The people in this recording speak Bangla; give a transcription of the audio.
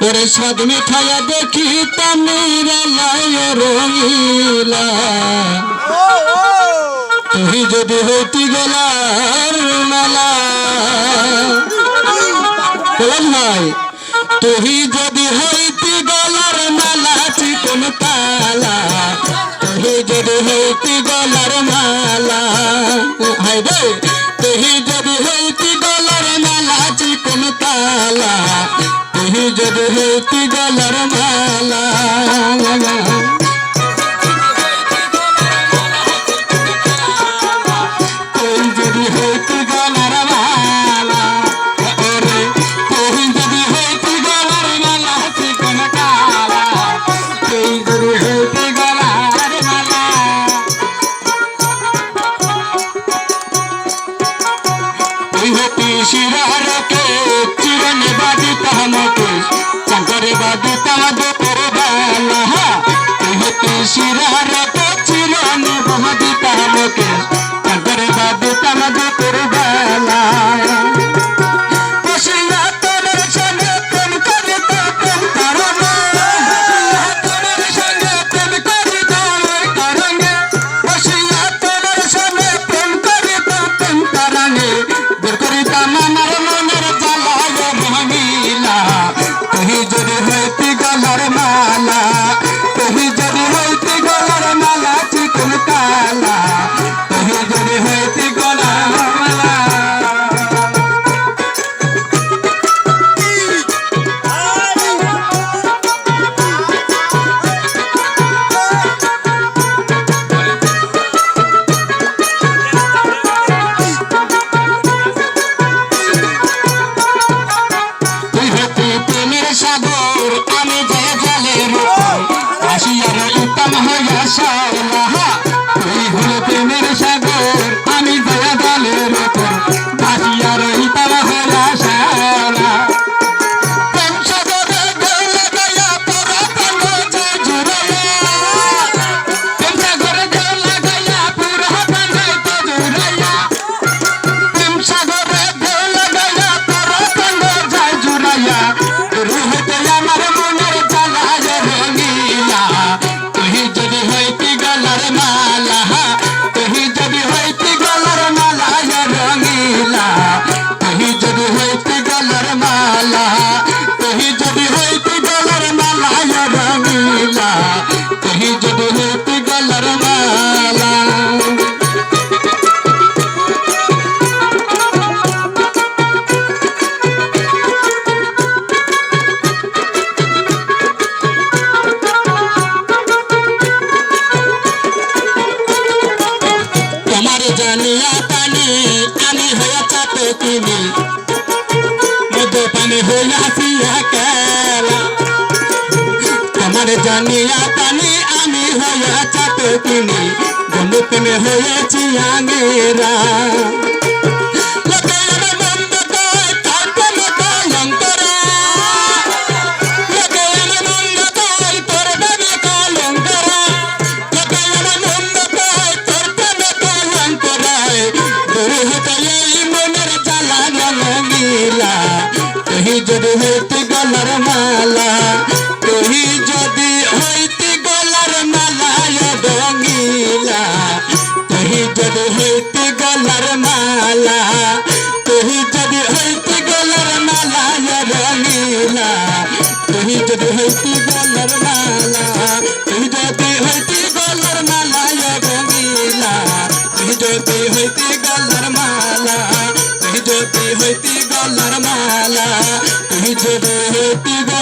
তোর স্বাদ মিঠাইয়া দেখি রঙিলা। তুই যদি হইতি গেলার মালা। নাই। তুই যদি হইতি গলার মালা, চিকন তালা। তুই যদি হইতি গলার মালা। হাই রে, তুই যদি হইতি গলার মালা, চিকন তালা। జరు రీతి గలరమాలా ইহতি শিরারকে চিরনে বাদু তাহা মতো চাকরে বাদু তাহা দোপর বেলা পানিয়া পানি আমি হয়ে চাপে তুমি মধু পানি হইয়াছিয়া কেলা আমার জানিয়া পানি, আমি হইয়া চাপে তুমি গন্ধ প্রেমে হয়েছি আগেরা নিজের হইতে গলার মালা তুই যদি হইতে গলার মালা রঙিলা তুই যদি হইতে গলার মালা তুই যদি হইতে গলার মালা রঙিলা তুই যদি হইতে গলার মালা তুই যদি হইতে গলার মালা রঙিলা তুই যদি হইতে গলার মালা তুই যদি হইতে গলার মালা ಕಟ್ಟಿದ